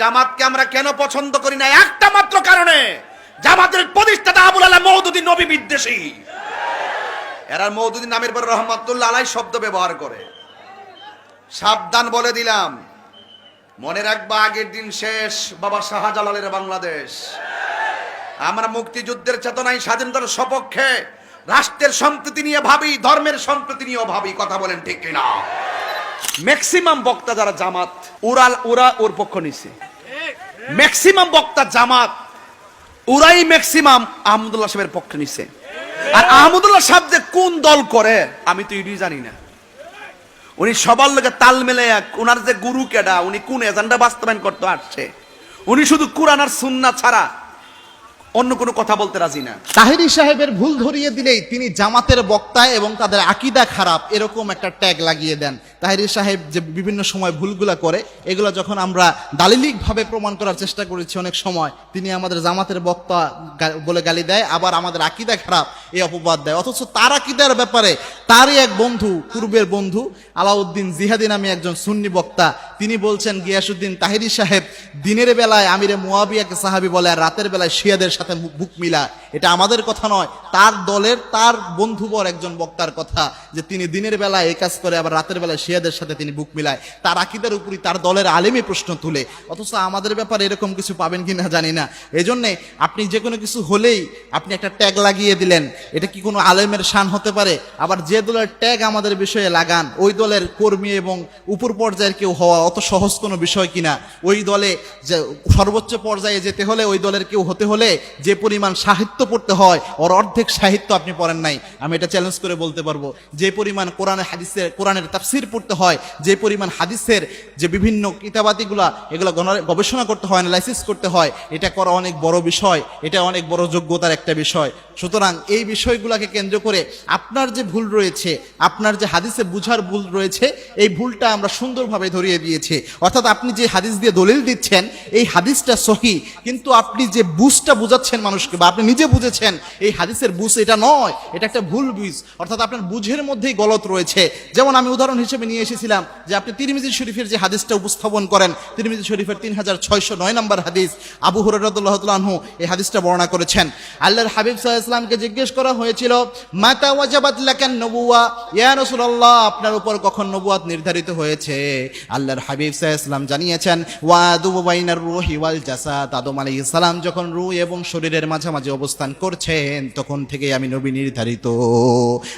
জামাতকে আমরা কেন পছন্দ করি না? একটা মাত্র কারণে জামাতের প্রতিষ্ঠাতা আবুল আলাহ মৌদুদ্দিন নবী বিদ্বেষী। এরা মৌদুদ্দিন নামের পর রহমতুল্লাহ আলাই শব্দ ব্যবহার করে। সাবধান বলে দিলাম। মনে রাখবা, আগের দিন শেষ বাবা শাহজালালের বাংলাদেশ। আমরা মুক্তিযুদ্ধের চেতনায় স্বাধীনতার সপক্ষে রাষ্ট্রের সম্প্রীতি নিয়ে ভাবি, ধর্মের সম্প্রীতি নিয়েও ভাবি, কথা বলেন ঠিক কিনা? ম্যাক্সিমাম বক্তা যারা জামাত, উড়াল উরা ওর পক্ষ নিছে। ম্যাক্সিমাম বক্তা জামাত, ওরাই ম্যাক্সিমাম আহমদুল্লাহ সাহেবের পক্ষে নিছে। আর আহমদুল্লাহ সাহেব যে কোন দল করে, আমি তো এটি জানি না। উনি সবার লোকে তাল মেলে ওনার যে গুরু কেডা, উনি কোন এজেন্ডা বাস্তবায়ন করতে আসছে। উনি শুধু কোরআন আর সুন্না ছাড়া অন্য কোনো কথা বলতে রাজি না। তাহিরি সাহেবের ভুল ধরিয়ে দিলেই তিনি জামাতের বক্তা এবং তাদের আকিদা খারাপ, এরকম একটা ট্যাগ লাগিয়ে দেন। তাহিরি সাহেব যে বিভিন্ন সময় ভুলগুলা করে, এগুলো যখন আমরা দালিলিকভাবে প্রমাণ করার চেষ্টা করেছি অনেক সময়, তিনি আমাদের জামাতের বক্তা বলে গালি দেয়, আবার আমাদের আকিদা খারাপ এই অপবাদ দেয়। অথচ তার আকিদার ব্যাপারে? তারই এক বন্ধু, পূর্বের বন্ধু, আলাউদ্দিন জিহাদি নামে একজন সুন্নি বক্তা। তিনি বলছেন, গিয়াসুদ্দিন তাহিরি সাহেব, দিনের বেলায় আমিরে মুয়াবিয়াকে সাহাবি বলে আর রাতের বেলায় শিয়াদের সাথে বুক মিলা। এটা আমাদের কথা নয়, তার দলের, তার বন্ধুবর একজন বক্তার কথা, যে তিনি দিনের বেলায় এই কাজ করে, আবার রাতের বেলায় শিয়াদের সাথে তিনি বুক মিলায়। তার আকিদের উপরই তার দলের আলেমে প্রশ্ন তুলে। অথচ আমাদের ব্যাপারে এরকম কিছু পাবেন কিনা জানি না। এজন্যে আপনি যে কোনো কিছু হলেই আপনি একটা ট্যাগ লাগিয়ে দিলেন। এটা কি কোনো আলেমের শান হতে পারে? আবার যে দলের ট্যাগ আমাদের বিষয়ে লাগান, ওই দলের কর্মী এবং উপর পর্যায়ের কেউ হওয়া অত সহজ কোনো বিষয় কিনা? ওই দলে যে সর্বোচ্চ পর্যায়ে যেতে হলে, ওই দলের কেউ হতে হলে যে পরিমাণ সাহিত্য পড়তে হয়, ওর অর্ধেক সাহিত্য আপনি পড়েন নাই। আমি এটা চ্যালেঞ্জ করে বলতে পারব। যে পরিমাণ কোরআনের হাদিসের কোরআনের তাফসির পড়তে হয়, যে পরিমাণ হাদিসের যে বিভিন্ন কিতাবাতিগুলা এগুলো গবেষণা করতে হয় অ্যানালাইসিস করতে হয়, এটা করা অনেক বড় বিষয়, এটা অনেক বড় যোগ্যতার একটা বিষয়। সুতরাং এই বিষয়গুলোকে কেন্দ্র করে আপনার যে ভুল রয়েছে, আপনার যে হাদিসে বুঝার ভুল রয়েছে, এই ভুলটা আমরা সুন্দরভাবে ধরিয়ে দিয়েছি। অর্থাৎ আপনি যে হাদিস দিয়ে দলিল দিচ্ছেন, এই হাদিসটা সহি, কিন্তু আপনি যে বুঝটা বুঝাচ্ছেন মানুষকে, বা আপনি নিজে বুঝেছেন, এই হাদিসের বুঝ এটা নয়, এটা একটা ভুল বুঝ। অর্থাৎ আপনার বুঝের মধ্যেই গলত রয়েছে। যেমন আমি উদাহরণ হিসেবে নিয়ে এসেছিলাম যে আপনি তিরমিজি শরীফের যে হাদিসটা উপস্থাপন করেন, তিরমিজি শরীফের তিন হাজার ছয়শো নয় নম্বর হাদিস, আবু হরদুল্লাহতালহু এই হাদিসটা বর্ণনা করেছেন। আল্লাহর হাবিব সাহা ইসলামকে জিজ্ঞেস করা হয়েছিল, মাতা ওয়াজাবাত লাকান নবুয়া ইয়া রাসূলুল্লাহ, আপনার উপর কখন নবুয়াত নির্ধারিত হয়েছে? আল্লাহর হাবিব সাহা ইসলাম জানিয়েছেন, ওয়াদু বাইনার রুহি ওয়াল জাসাদ। আদম আলাইহিস সালাম যখন রূহ এবং শরীরের মাঝামাঝি অবস্থান করছেন, তখন থেকে আমি নবী নির্ধারিত।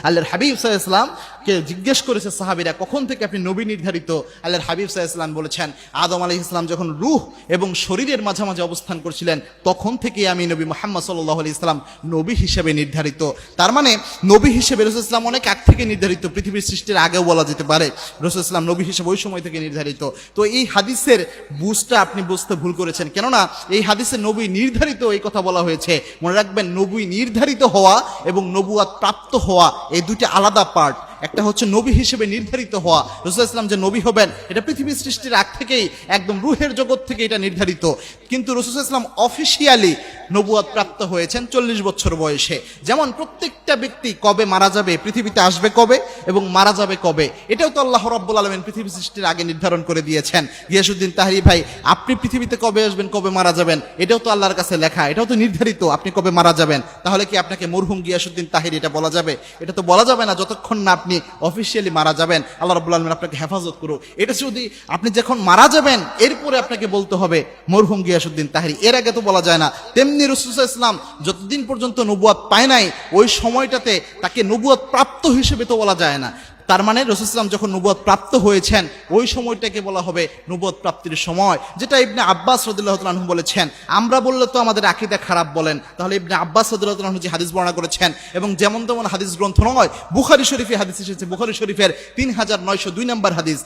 আল্লাহর হাবিব সাহা ইসলাম কে জিজ্ঞেস করেছে সাহাবীরা, কখন থেকে আপনি নবী নির্ধারিত? আল্লাহর হাবিব সাহা ইসলাম বলেছেন, আদম আলাইহিস ইসলাম যখন রূহ এবং শরীরের মাঝামাঝি অবস্থান করছিলেন, তখন থেকে আমি নবী মোহাম্মদ সাল্লাহ আলি ইসলাম নবী হিসেবে নির্ধারিত তার মানে নবী হিসেবে রসুল ইসলাম অনেক আগ থেকে নির্ধারিত, পৃথিবীর সৃষ্টির আগেও বলা যেতে পারে। রসুল ইসলাম নবী হিসেবে ওই সময় থেকে নির্ধারিত। তো এই হাদিসের বুঝটা আপনি বুঝতে ভুল করেছেন। কেননা এই হাদিসে নবী নির্ধারিত এই কথা বলা হয়েছে। মনে রাখবেন, নবী নির্ধারিত হওয়া এবং নবুয়াত প্রাপ্ত হওয়া এই দুটি আলাদা পার্ট একটা হচ্ছে নবী হিসেবে নির্ধারিত হওয়া। রসুল ইসলাম যে নবী হবেন, এটা পৃথিবীর সৃষ্টির আগ থেকেই একদম রুহের জগৎ থেকে এটা নির্ধারিত। কিন্তু রসুল ইসলাম অফিসিয়ালি নবুয়াদ প্রাপ্ত হয়েছেন চল্লিশ বছর বয়সে। যেমন প্রত্যেকটা ব্যক্তি কবে মারা যাবে, পৃথিবীতে আসবে কবে এবং মারা যাবে কবে, এটাও তো আল্লাহ রব্বুল আলমিন পৃথিবী সৃষ্টির আগে নির্ধারণ করে দিয়েছেন। গিয়াসুদ্দিন তাহারি ভাই, আপনি পৃথিবীতে কবে আসবেন, কবে মারা যাবেন, এটাও তো আল্লাহর কাছে লেখা, এটাও তো নির্ধারিত আপনি কবে মারা যাবেন। তাহলে কি আপনাকে মরহুম গিয়াসুদ্দিন তাহির এটা বলা যাবে? এটা তো বলা যাবে না, যতক্ষণ না আপনি অফিসিয়ালি মারা যাবেন, আল্লাহ রবুল্লা আলমিন আপনাকে হেফাজত করুক। এটা যদি আপনি যখন মারা যাবেন, এরপরে আপনাকে বলতে হবে, মরহুম গিয়াসুদ্দিন তাহারি। এর আগে তো বলা যায় না, তেমনি রসুল ইসলাম যতদিন পর্যন্ত নবুয়াদ পায় নাই, ওই সময়টাতে তাকে নবুয়াদ প্রাপ্ত হিসেবে তো বলা যায় না। তার মানে রসুল ইসলাম যখন নবুয়াদ প্রাপ্ত হয়েছেন, ওই সময়টাকে বলা হবে নবুয়াদ প্রাপ্তির সময়। যেটা ইবনে আব্বাস রদুল্লাহ বলেছেন, আমরা বললে তো আমাদের আকিদা খারাপ বলেন। তাহলে ইবনে আব্বাস রদুল্লাহ যে হাদিস বর্ণনা করেছেন, এবং যেমন তেমন হাদিস গ্রন্থ নয়, বুখারি শরীফে হাদিস এসেছে। বুখারি শরীফের তিন হাজার নয়শো দুই নম্বর হাদিস।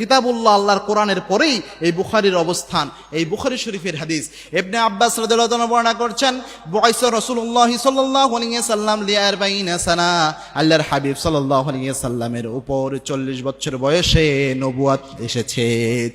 কিতাবুল্লাহ আল্লাহর কোরআনের পরেই এই বুখারির অবস্থান, এই বুখারি শরীফের হাদিস। ইবনে আব্বাস রাদিয়াল্লাহু বর্ণনা করছেন, বয়স রাসূলুল্লাহ সাল্লাল্লাহু আলাইহি সাল্লাম লিয়ারবাইনা সানা আল্লাহর হাবিব আলাইহি সাল্লাম সাল্লামের উপর চল্লিশ বছর বয়সে নবুয়াত এসেছে।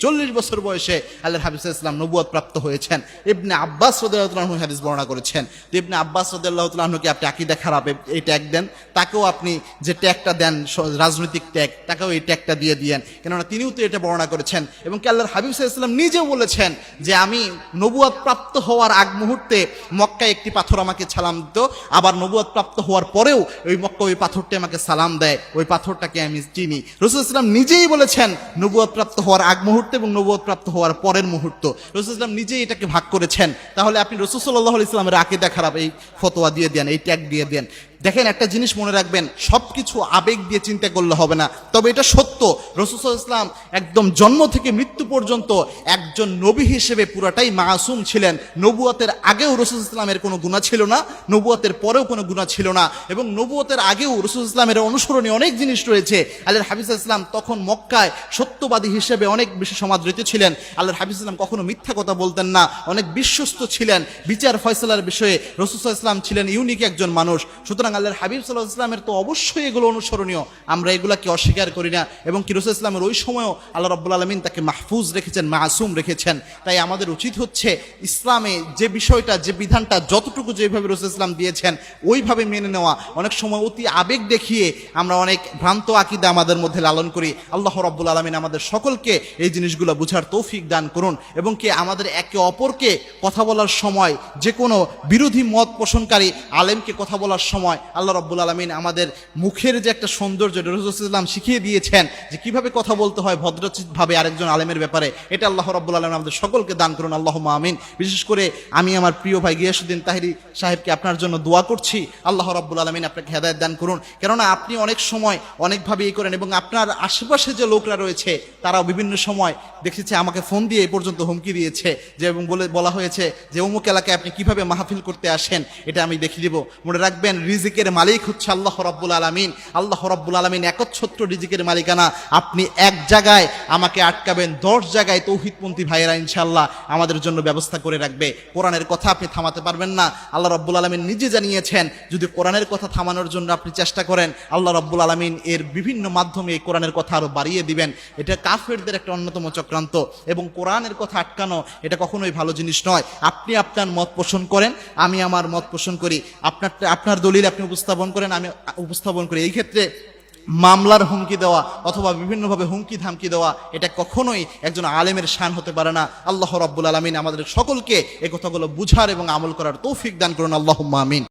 চল্লিশ বছর বয়সে আল্লাহ হাবিজ ইসলাম নবুয়াত প্রাপ্ত হয়েছেন। ইবনে আব্বাস রদুল্লাহ হাদিস বর্ণনা করেছেন। তো ইবনে আব্বাস রদুল্লাহকে আপনি আকিদা খারাপ? এই ট্যাগ দেন। তাকেও আপনি যে ট্যাগটা দেন রাজনৈতিক ট্যাগ, তাকেও এই ট্যাগটা দিয়ে দিয়েন। কেননা তিনিও তো এটা বর্ণনা করেছেন। এবং কি আল্লাহর হাবিব ইসলাম নিজেও বলেছেন যে আমি নবুয়াত প্রাপ্ত হওয়ার আগ মুহূর্তে মক্কায় একটি পাথর আমাকে সালাম দিত। আবার নবুয়াত প্রাপ্ত হওয়ার পরেও ওই মক্কা ওই পাথরটি আমাকে সালাম দেয়। ওই পাথরটাকে আমি চিনি। রসুল ইসলাম নিজেই বলেছেন নবুয় প্রাপ্ত হওয়ার আগ মুহূর্তে এবং নবুয় প্রাপ্ত হওয়ার পরের মুহূর্ত। রসুল ইসলাম নিজেই এটাকে ভাগ করেছেন। তাহলে আপনি রসুল সাল্লাহ ইসলামের আকিদা খারাপ, এই ফতোয়া দিয়ে দেন, এই ট্যাগ দিয়ে দেন। দেখেন, একটা জিনিস মনে রাখবেন সব কিছু আবেগ দিয়ে চিন্তা করলে হবে না। তবে এটা সত্য, রসুল ইসলাম একদম জন্ম থেকে মৃত্যু পর্যন্ত একজন নবী হিসেবে পুরাটাই মাসুম ছিলেন। নবুয়াতের আগেও রসুল ইসলামের কোনো গুণা ছিল না, নবুয়াতের পরেও কোনো গুণা ছিল না এবং নবুয়াতের আগেও রসুল ইসলামের অনুসরণীয় অনেক জিনিস রয়েছে। আল্লাহর হাফিজ ইসলাম তখন মক্কায় সত্যবাদী হিসেবে অনেক বেশি সমাদৃত ছিলেন। আল্লাহর হাফিজ ইসলাম কখনো মিথ্যা কথা বলতেন না, অনেক বিশ্বস্ত ছিলেন। বিচার ফয়সলার বিষয়ে রসুল ইসলাম ছিলেন ইউনিক একজন মানুষ। সুতরাং আল্লাহর হাবিব সাল্লাহ ইসলামের তো অবশ্যই এগুলো অনুসরণীয়। আমরা এগুলাকে অস্বীকার করি না এবং কি রসুল ইসলামের ওই সময়ও আল্লাহ রব্বুল আলমিন তাকে মাহফুজ রেখেছেন, মাসুম রেখেছেন। তাই আমাদের উচিত হচ্ছে ইসলামে যে বিষয়টা, যে বিধানটা যতটুকু যেভাবে রসুল ইসলাম দিয়েছেন, ওইভাবে মেনে নেওয়া। অনেক সময় অতি আবেগ দেখিয়ে আমরা অনেক ভ্রান্ত আকিদা আমাদের মধ্যে লালন করি। আল্লাহ রব্বুল আলমিন আমাদের সকলকে এই জিনিসগুলো বুঝার তৌফিক দান করুন এবং কি আমাদের একে অপরকে কথা বলার সময়, যে কোনো বিরোধী মত পোষণকারী আলেমকে কথা বলার সময় আল্লাহ রব্বুল আলমিন আমাদের মুখের যে একটা সৌন্দর্য রসুলাম শিখিয়ে দিয়েছেন, যে কীভাবে কথা বলতে হয় ভদ্রচিতভাবে আরেকজন আলেমের ব্যাপারে এটা আল্লাহ রব্বুল আলমিন আমাদের সকলকে দান করুন আল্লাহ আমিন। বিশেষ করে আমি আমার প্রিয় ভাই গিয়াসুদ্দিন তাহিরি সাহেবকে আপনার জন্য দোয়া করছি। আল্লাহ রব্বুল আলমিন আপনাকে হেদায়ত দান করুন। কেননা আপনি অনেক সময় অনেকভাবে এই করেন এবং আপনার আশেপাশে যে লোকরা রয়েছে, তারাও বিভিন্ন সময় দেখেছে, আমাকে ফোন দিয়ে এই পর্যন্ত হুমকি দিয়েছে যে এবং বলে, বলা হয়েছে যে, অমুক এলাকায় আপনি কীভাবে মাহফিল করতে আসেন? এটা আমি দেখিয়ে দেবো। মনে রাখবেন, রিজিকের মালিক হচ্ছে আল্লাহ রব্বুল আলমিন। আল্লাহ রব্বুল আলমিন একচ্ছত্র রিজিকের মালিকানা। আপনি এক জায়গায় আমাকে আটকাবেন, দশ জায়গায় তৌহিদপন্থী ভাইয়েরা ইনশাল্লাহ আমাদের জন্য ব্যবস্থা করে রাখবে। কোরআনের কথা আপনি থামাতে পারবেন না। আল্লাহ রব্বুল আলমিন নিজে জানিয়েছেন, যদি কোরআনের কথা থামানোর জন্য আপনি চেষ্টা করেন, আল্লাহ রব্বুল আলমিন এর বিভিন্ন মাধ্যমে এই কোরআনের কথা আরও বাড়িয়ে দিবেন। এটা কাফেরদের একটা অন্যতম চক্রান্ত এবং কোরআনের কথা আটকানো এটা কখনোই ভালো জিনিস নয়। আপনি আপনার মত পোষণ করেন, আমি আমার মত পোষণ করি। আপনার আপনার দলিল আপনি উপস্থাপন করেন, আমি উপস্থাপন করি। এই ক্ষেত্রে মামলার হুমকি দেওয়া অথবা বিভিন্নভাবে হুমকি ধামকি দেওয়া, এটা কখনোই একজন আলেমের শান হতে পারে না। আল্লাহ রব্বুল আলমিন আমাদের সকলকে এ কথাগুলো বুঝার এবং আমল করার তৌফিক দান করুন। আল্লাহ আমিন।